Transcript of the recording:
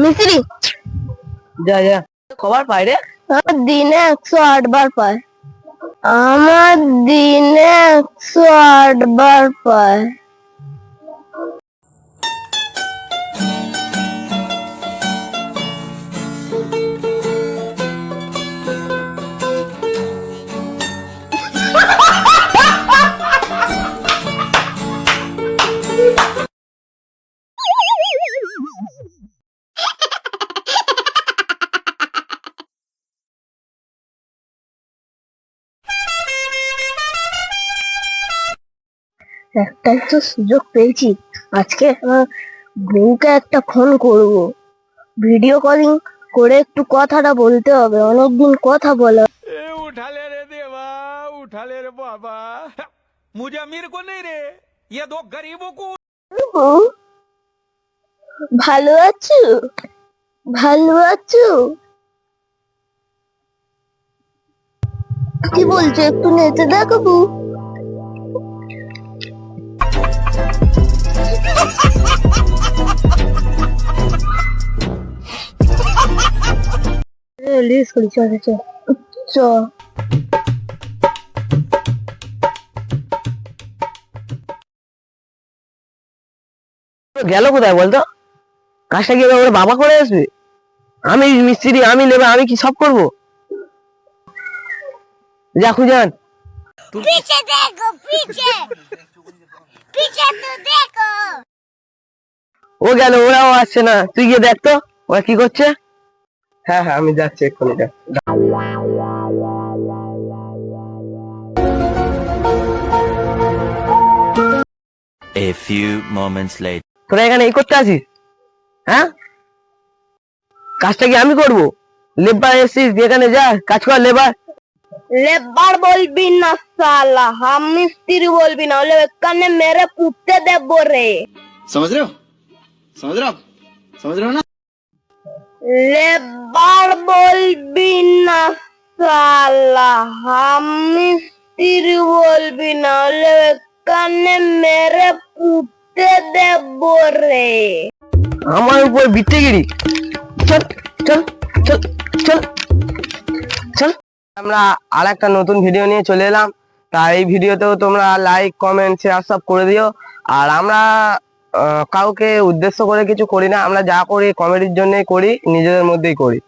মিস্ত্রি যা যা। খবর পাই রে? আমার দিনে একশো আট বার পায়। আমার দিনে একশো আট বার পায়। একটাই তো সুযোগ পেয়েছি। আজকে বউকে একটা ফোন করব। ভিডিও কলিং করে একটু কথাটা বলতে হবে। অনেকদিন কথা বলা উঠালে রে দেবা উঠালে রে বাবা। মুঝে আমির কো নেই রে? ইয়ে দো গরিবো কো। ভালো আছো? ভালো আছো? কি বলছো একটু নেচে দেখাবো লেস করি চ চ গেল কোথায় বলতো? কাজটা গিয়ে ওর বাবা করে আসবে? আমি মিস্ত্রি আমি নেবে আমি কি সব করব? যা খুজান। ও গেল ওরাও আসছে না। তুই গিয়ে দেখতো ওরা কি করছে? হ্যাঁ হ্যাঁ আমি যাচ্ছি এক্ষুনি A few moments later. তোরা এখানে এই করতে আছিস হ্যাঁ? কাজটা কি আমি করব? লেবার এসিস এখানে যা কাজ কর লেবার। লেবার বলবি না সালা হাম মিস্ত্রি বলবি না হলে এখানে মেরে পুঁতে দেব রে। সমঝ রে সমঝ রে সমঝ রে না সালা, হাম মিস্ত্রি বলবি না হলে এখানে মেরে পুঁতে দেব রে। আমার উপর বিত্তেগিরি। চল চল চল চল চল। আমরা আর একটা নতুন ভিডিও নিয়ে চলে এলাম। তা এই ভিডিওতেও তোমরা লাইক কমেন্ট শেয়ার সব করে দিও। আর আমরা কাউকে উদ্দেশ্য করে কিছু করি না, আমরা যা করি কমেডির জন্যই করি, নিজেদের মধ্যেই করি।